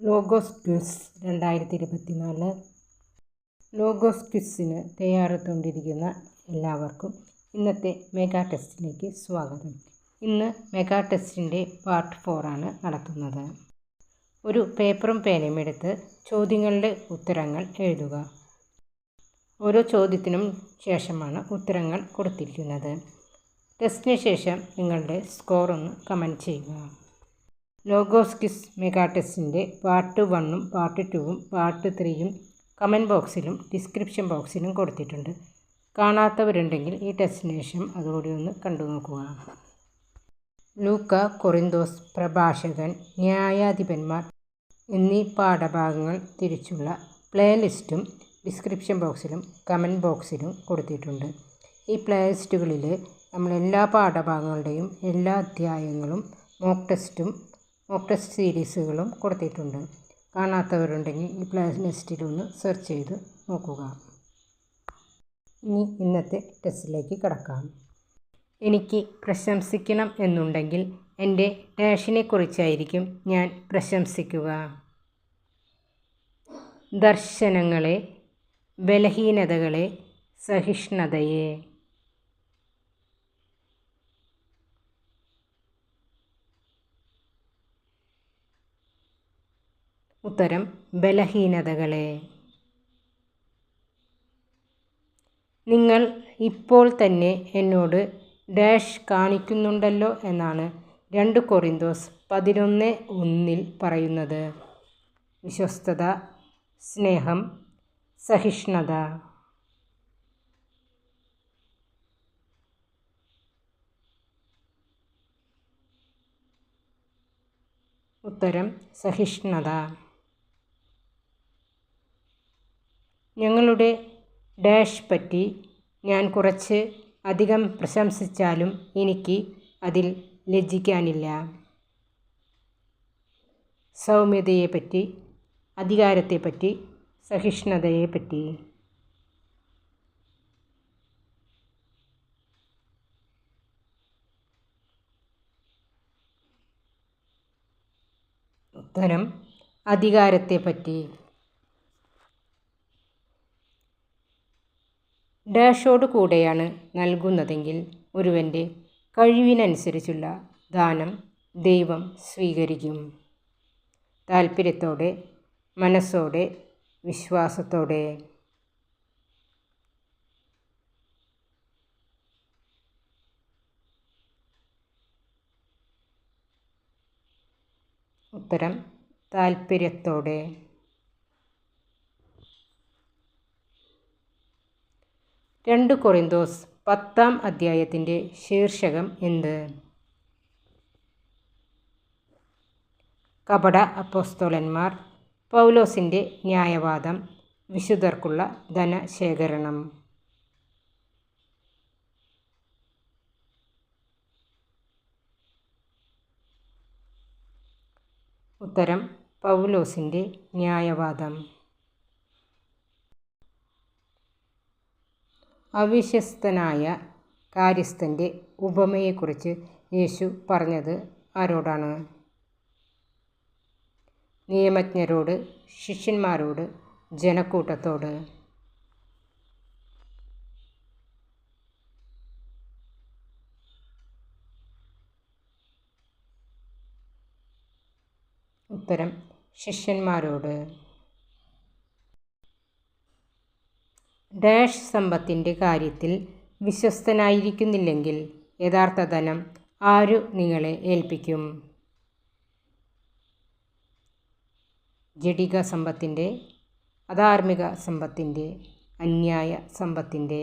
Logos quiz രണ്ടായിരത്തി ഇരുപത്തിനാല് logos ക്വിസിന് തയ്യാറെടുത്തുകൊണ്ടിരിക്കുന്ന എല്ലാവർക്കും ഇന്നത്തെ മെഗാ ടെസ്റ്റിലേക്ക് സ്വാഗതം. ഇന്ന് മെഗാ ടെസ്റ്റിന്റെ പാർട്ട് ഫോറാണ് നടത്തുന്നത്. ഒരു പേപ്പറും പേനയും എടുത്ത് ചോദ്യങ്ങളുടെ ഉത്തരങ്ങൾ എഴുതുക. ഓരോ ചോദ്യത്തിനും ശേഷമാണ് ഉത്തരങ്ങൾ കൊടുത്തിരിക്കുന്നത്. ടെസ്റ്റിന് ശേഷം നിങ്ങളുടെ സ്കോർ ഒന്ന് കമന്റ് ചെയ്യുക. ലോഗോസ് കിസ് മെഗാ ടെസ്റ്റിന്റെ പാർട്ട് വണ്ണും പാർട്ട് ടുവും പാർട്ട് ത്രീയും കമന്റ് ബോക്സിലും ഡിസ്ക്രിപ്ഷൻ ബോക്സിലും കൊടുത്തിട്ടുണ്ട്. കാണാത്തവരുണ്ടെങ്കിൽ ഈ ടെസ്റ്റിനേഷൻ അതുകൂടി ഒന്ന് കണ്ടു നോക്കുക. ലൂക്ക കൊറിന്തോസ് പ്രഭാഷകൻ ന്യായാധിപന്മാർ എന്നീ പാഠഭാഗങ്ങൾ തിരിച്ചുള്ള പ്ലേലിസ്റ്റും ഡിസ്ക്രിപ്ഷൻ ബോക്സിലും കമന്റ് ബോക്സിലും കൊടുത്തിട്ടുണ്ട്. ഈ പ്ലേലിസ്റ്റുകളിൽ നമ്മൾ എല്ലാ പാഠഭാഗങ്ങളുടെയും എല്ലാ അധ്യായങ്ങളും മോക്ക് ടെസ്റ്റും മോക്ക് ടെസ്റ്റ് സീരീസുകളും കൊടുത്തിട്ടുണ്ട്. കാണാത്തവരുണ്ടെങ്കിൽ ഈ പ്ലേലിസ്റ്റിലൊന്ന് സെർച്ച് ചെയ്ത് നോക്കുക. ഇനി ഇന്നത്തെ ടെസ്റ്റിലേക്ക് കിടക്കാം. എനിക്ക് പ്രശംസിക്കണം എന്നുണ്ടെങ്കിൽ എന്റെ ഡാഷിനെ കുറിച്ചായിരിക്കും ഞാൻ പ്രശംസിക്കുക. ദർശനങ്ങളെ ബലഹീനതകളെ സഹിഷ്ണുതയെ. ഉത്തരം ബലഹീനതകളെ. നിങ്ങൾ ഇപ്പോൾ തന്നെ എന്നോട് ഡാഷ് കാണിക്കുന്നുണ്ടല്ലോ എന്നാണ് രണ്ട് കൊറിന്തോസ് പതിനൊന്ന് ഒന്നിൽ പറയുന്നത്. വിശ്വസ്തത സ്നേഹം സഹിഷ്ണുത. ഉത്തരം സഹിഷ്ണുത. ഞങ്ങളുടെ ഡാഷ് പറ്റി ഞാൻ കുറച്ച് അധികം പ്രശംസിച്ചാലും എനിക്ക് അതിൽ ലജ്ജിക്കാനില്ല. സൗമ്യതയെപ്പറ്റി അധികാരത്തെപ്പറ്റി സഹിഷ്ണുതയെപ്പറ്റി. ഉത്തരം അധികാരത്തെപ്പറ്റി. ഡാഷോട് കൂടെയാണ് നൽകുന്നതെങ്കിൽ ഒരുവന്റെ കഴിവിനനുസരിച്ചുള്ള ദാനം ദൈവം സ്വീകരിക്കും. താൽപ്പര്യത്തോടെ മനസ്സോടെ വിശ്വാസത്തോടെ. ഉത്തരം താല്പര്യത്തോടെ രണ്ട് കൊറിന്തോസ് പത്താം അധ്യായത്തിന്റെ ശീർഷകം എന്ത്? കപട അപ്പോസ്തോലന്മാർ പൗലോസിന്റെ ന്യായവാദം വിശുദ്ധർക്കുള്ള ധനശേഖരണം. ഉത്തരം പൗലോസിന്റെ ന്യായവാദം. അവിശ്വസ്തനായ കാര്യസ്ഥന്റെ ഉപമയെക്കുറിച്ച് യേശു പറഞ്ഞത് ആരോടാണ്? നിയമജ്ഞരോട് ശിഷ്യന്മാരോട് ജനക്കൂട്ടത്തോട്. ഉത്തരം ശിഷ്യന്മാരോട്. ഡാഷ് സമ്പത്തിന്റെ കാര്യത്തിൽ വിശ്വസ്തനായിരിക്കുന്നില്ലെങ്കിൽ യഥാർത്ഥ ധനം ആരു നിങ്ങളെ ഏൽപ്പിക്കും? ജഡിക സമ്പത്തിന്റെ അധാർമിക സമ്പത്തിന്റെ അന്യായ സമ്പത്തിന്റെ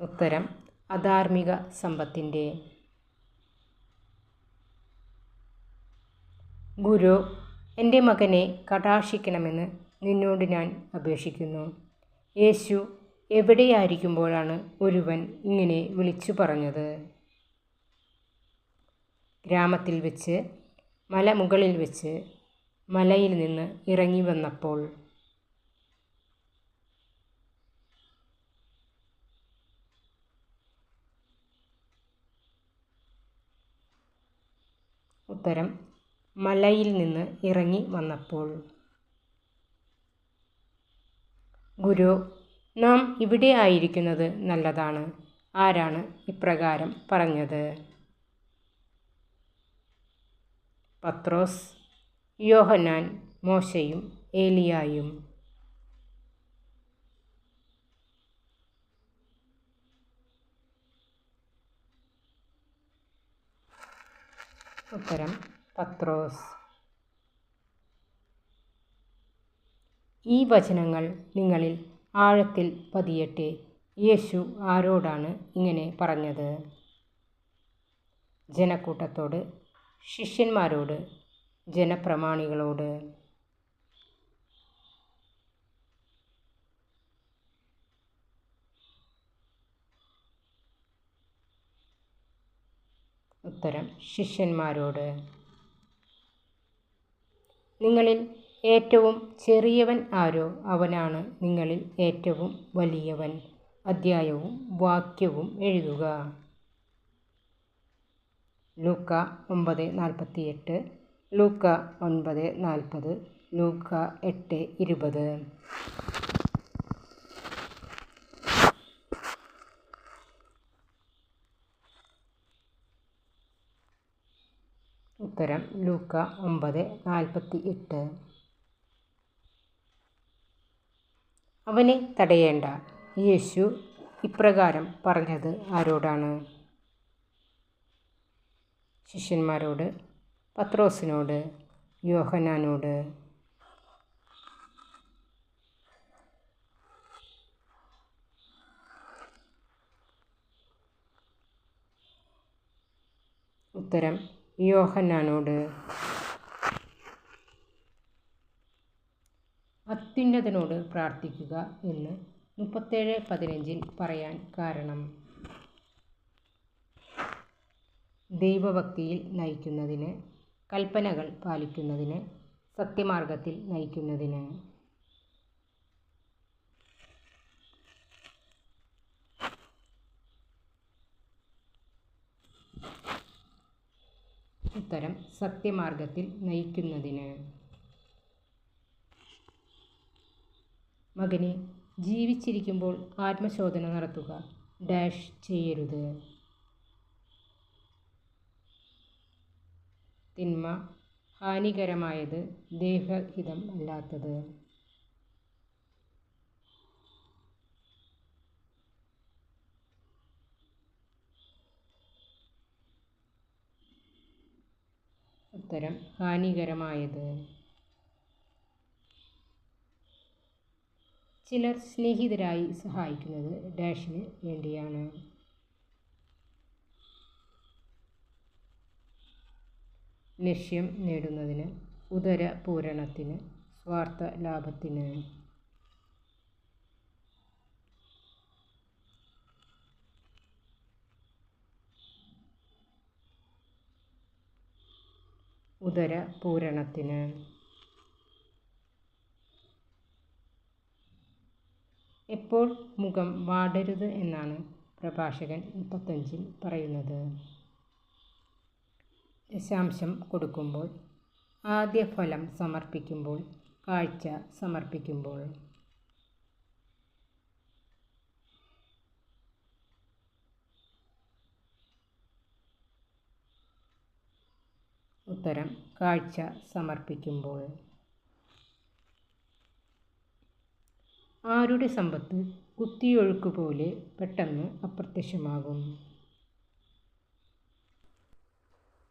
ഉത്തരം അധാർമിക സമ്പത്തിന്റെ ഗുരു എന്റെ മകനെ കടാക്ഷിക്കണമെന്ന് നിന്നോട് ഞാൻ അപേക്ഷിക്കുന്നു. യേശു എവിടെയായിരിക്കുമ്പോഴാണ് ഒരുവൻ ഇങ്ങനെ വിളിച്ചു പറഞ്ഞത്? ഗ്രാമത്തിൽ വെച്ച് മലമുകളിൽ വെച്ച് മലയിൽ നിന്ന് ഇറങ്ങി വന്നപ്പോൾ. ഉത്തരം മലയിൽ നിന്ന് ഇറങ്ങി വന്നപ്പോൾ. ഗുരു നാം ഇവിടെ ആയിരിക്കുന്നത് നല്ലതാണ്. ആരാണ് ഇപ്രകാരം പറഞ്ഞത്? പത്രോസ് യോഹനാൻ മോശയും ഏലിയായും. ഉത്തരം പത്രോസ്. ഈ വചനങ്ങൾ നിങ്ങളിൽ ആഴത്തിൽ പതിയട്ടെ. യേശു ആരോടാണ് ഇങ്ങനെ പറഞ്ഞത്? ജനക്കൂട്ടത്തോട് ശിഷ്യന്മാരോട് ജനപ്രമാണികളോട്. ഉത്തരം ശിഷ്യന്മാരോട്. നിങ്ങളിൽ ഏറ്റവും ചെറിയവൻ ആരോ? അവനാണ് നിങ്ങളിൽ ഏറ്റവും വലിയവൻ. അധ്യായവും വാക്യവും എഴുതുക. ലൂക്ക ഒമ്പത് നാൽപ്പത്തി എട്ട് ലൂക്ക ഒൻപത് നാൽപ്പത്. ലൂക്ക എട്ട് ഇരുപത്. ഉത്തരം ലൂക്ക ഒമ്പത് നാൽപ്പത്തി എട്ട് അവനെ തടയേണ്ട. യേശു ഇപ്രകാരം പറഞ്ഞത് ആരോടാണ്? ശിഷ്യന്മാരോട് പത്രോസിനോട് യോഹനാനോട്. ഉത്തരം യോഹന്നാനോട്. അത്യുന്നതനോട് പ്രാർത്ഥിക്കുക എന്ന് മുപ്പത്തേഴ് പതിനഞ്ചിൽ പറയാൻ കാരണം. ദൈവഭക്തിയിൽ നയിക്കുന്നതിന് കൽപ്പനകൾ പാലിക്കുന്നതിന് സത്യമാർഗത്തിൽ നയിക്കുന്നതിന്. ഉത്തരം സത്യമാർഗത്തിൽ നയിക്കുന്നതിന്. മകനെ ജീവിച്ചിരിക്കുമ്പോൾ ആത്മശോധന നടത്തുക. ഡാഷ് ചെയ്യരുത്. തിന്മ ഹാനികരമായത് ദേഹഹിതം അല്ലാത്തത് ഉത്തരം ഹാനികരമായത്. ചിലർ സ്നേഹിതരായി സഹായിക്കുന്നത് ഡാഷിന് വേണ്ടിയാണ്. ലക്ഷ്യം നേടുന്നതിന് ഉദര പൂരണത്തിന് സ്വാർത്ഥ ലാഭത്തിന്. ഉദര പൂരണത്തിന്. എപ്പോൾ മുഖം വാടരുത് എന്നാണ് പ്രഭാഷകൻ മുപ്പത്തഞ്ചിൽ പറയുന്നത്. ദശാംശം കൊടുക്കുമ്പോൾ ആദ്യ ഫലം സമർപ്പിക്കുമ്പോൾ കാഴ്ച സമർപ്പിക്കുമ്പോൾ. ഉത്തരം കാഴ്ച സമർപ്പിക്കുമ്പോൾ. ആരുടെ സമ്പത്ത് കുത്തിയൊഴുക്ക് പോലെ പെട്ടെന്ന് അപ്രത്യക്ഷമാകും?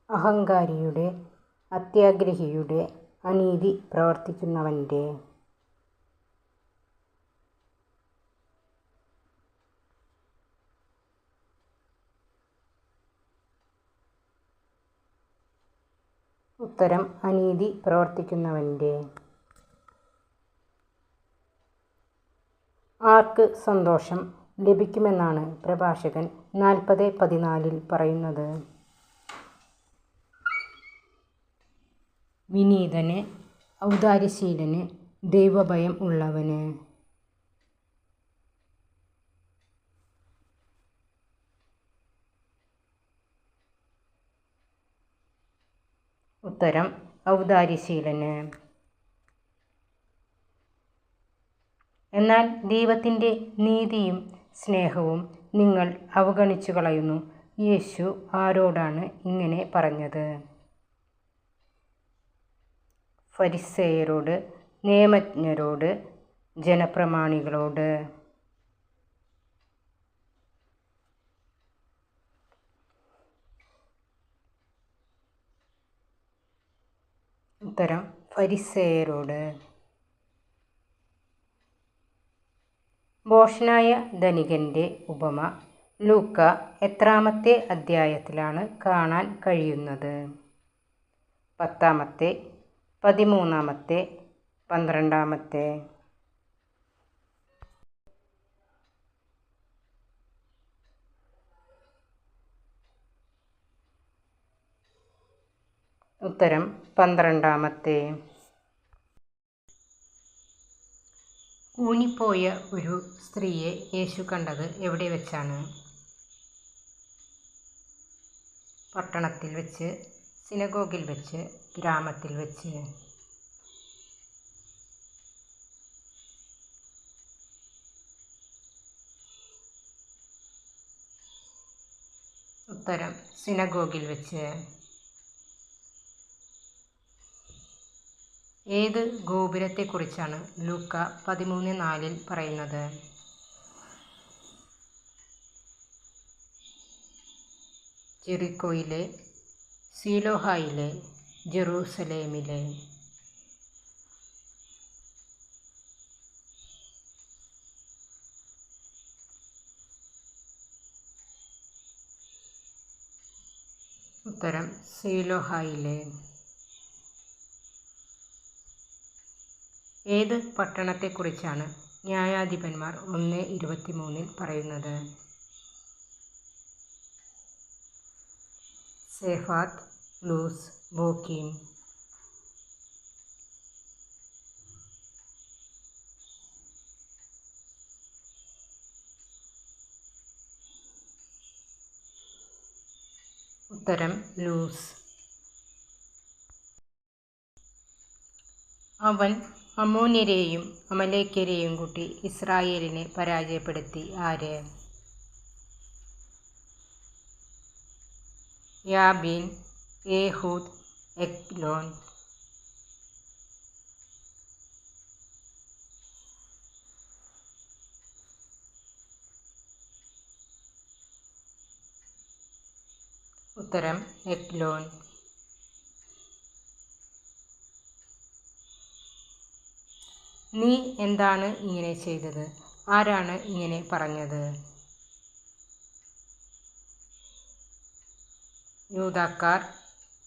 അഹങ്കാരിയുടെ അത്യാഗ്രഹിയുടെ അനീതി പ്രവർത്തിക്കുന്നവന്റെ ഉത്തരം അനീതി പ്രവർത്തിക്കുന്നവന്റെ. ആർക്ക് സന്തോഷം ലഭിക്കുമെന്നാണ് പ്രഭാഷകൻ നാൽപ്പത് പതിനാലിൽ പറയുന്നത്. വിനീതന് ഔദാര്യശീലന് ദൈവഭയം ഉള്ളവന്. ഉത്തരം ഔദാര്യശീലന്. എന്നാൽ ദൈവത്തിന്റെ നീതിയും സ്നേഹവും നിങ്ങൾ അവഗണിച്ചു കളയുന്നു. യേശു ആരോടാണ് ഇങ്ങനെ പറഞ്ഞത്? ഫരിസേയരോട് നിയമജ്ഞരോട് ജനപ്രമാണികളോട്. ഉത്തരം ഫരിസേയരോട്. ഭോഷനായ ധനികന്റെ ഉപമ ലൂക്ക എത്രാമത്തെ അധ്യായത്തിലാണ് കാണാൻ കഴിയുന്നത്. പത്താമത്തെ പതിമൂന്നാമത്തെ പന്ത്രണ്ടാമത്തെ. ഉത്തരം പന്ത്രണ്ടാമത്തെ. ഊനിപ്പോയ ഒരു സ്ത്രീയെ യേശു കണ്ടത് എവിടെ വെച്ചാണ്? പട്ടണത്തിൽ വെച്ച് സിനഗോഗിൽ വെച്ച് ഗ്രാമത്തിൽ വെച്ച്. ഉത്തരം സിനഗോഗിൽ വെച്ച്. ഏത് ഗോപുരത്തെക്കുറിച്ചാണ് ലൂക്ക പതിമൂന്ന് നാലിൽ പറയുന്നത്? ജെറിക്കോയിലെ സീലോഹായിലെ ജെറൂസലേമിലെ. ഉത്തരം സീലോഹായിലെ. ഏത് പട്ടണത്തെക്കുറിച്ചാണ് ന്യായാധിപന്മാർ ഒന്ന് ഇരുപത്തിമൂന്നിൽ പറയുന്നത്? Zephath Luz Bochim. ഉത്തരം ലൂസ്. അവൻ അമ്മോന്യരെയും അമലേക്കരെയും കൂട്ടി ഇസ്രായേലിനെ പരാജയപ്പെടുത്തി. ആര്? Jabin Ehud Eglon. ഉത്തരം എക്ലോൻ. നീ എന്താണ് ഇങ്ങനെ ചെയ്തത്? ആരാണ് ഇങ്ങനെ പറഞ്ഞത്? യൂതാക്കാർ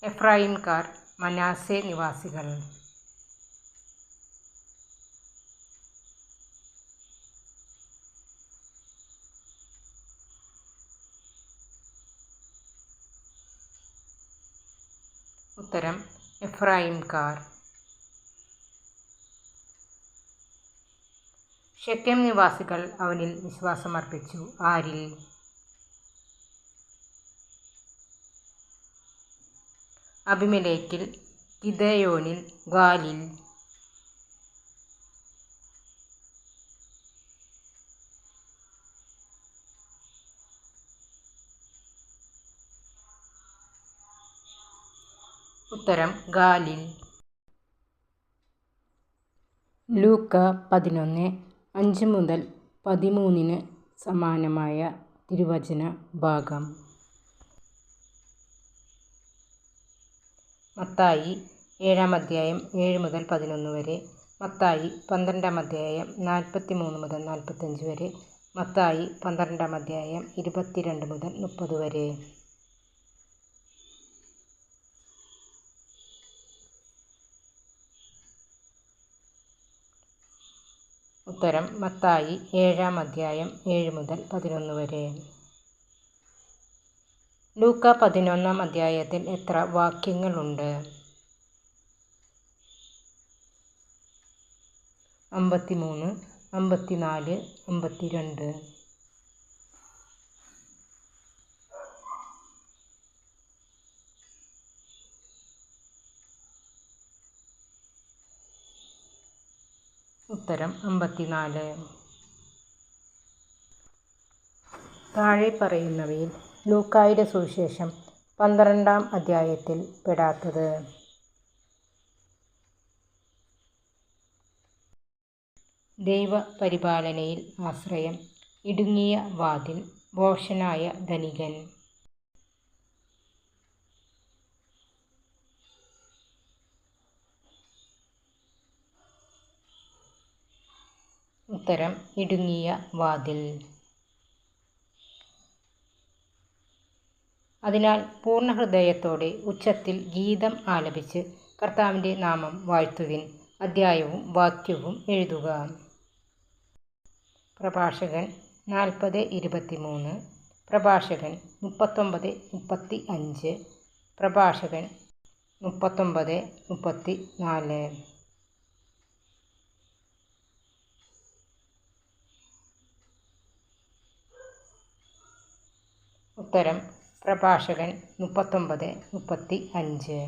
എഫ്രായിംകാർ മനാസെ നിവാസികൾ. ഉത്തരം എഫ്രായിംകാർ. ഷെക്കേം നിവാസികൾ അവനിൽ വിശ്വാസമർപ്പിച്ചു. ആരിൽ? അഭിമലേക്കിൽ ഗിദയോനിൽ ഗാലിൽ ഉത്തരം ഗാലിൽ ലൂക്ക പതിനൊന്ന് അഞ്ച് മുതൽ പതിമൂന്നിന് സമാനമായ തിരുവചന ഭാഗം. മത്തായി ഏഴാം അധ്യായം ഏഴ് മുതൽ പതിനൊന്ന് വരെ മത്തായി പന്ത്രണ്ടാം അധ്യായം നാൽപ്പത്തി മൂന്ന് മുതൽ നാൽപ്പത്തഞ്ച് വരെ മത്തായി പന്ത്രണ്ടാം അധ്യായം ഇരുപത്തിരണ്ട് മുതൽ മുപ്പത് വരെ. ഉത്തരം മത്തായി ഏഴാം അധ്യായം ഏഴ് മുതൽ പതിനൊന്ന് വരെ. ലൂക്ക പതിനൊന്നാം അധ്യായത്തിൽ എത്ര വാക്യങ്ങളുണ്ട്? അമ്പത്തിമൂന്ന് അമ്പത്തിനാല് അമ്പത്തിരണ്ട്. ഉത്തരം അമ്പത്തിനാല്. താഴെ പറയുന്നവയിൽ ലൂക്കായുടെ സുവിശേഷം പന്ത്രണ്ടാം അധ്യായത്തിൽ പെടാത്തത്. ദൈവപരിപാലനയിൽ ആശ്രയം ഇടുങ്ങിയ വാതിൽ ഭോഷനായ ധനികൻ. ഉത്തരം ഇടുങ്ങിയ വാതിൽ. അതിനാൽ പൂർണ ഹൃദയത്തോടെ ഉച്ചത്തിൽ ഗീതം ആലപിച്ച് കർത്താവിന്റെ നാമം വാഴ്ത്തുവിൻ. അധ്യായവും വാക്യവും എഴുതുക. പ്രഭാഷകൻ നാൽപ്പത് ഇരുപത്തിമൂന്ന് പ്രഭാഷകൻ മുപ്പത്തൊമ്പത് മുപ്പത്തി അഞ്ച് പ്രഭാഷകൻ മുപ്പത്തൊമ്പത് മുപ്പത്തി നാല് ഉത്തരം പ്രഭാഷകൻ മുപ്പത്തൊമ്പത് മുപ്പത്തി അഞ്ച്.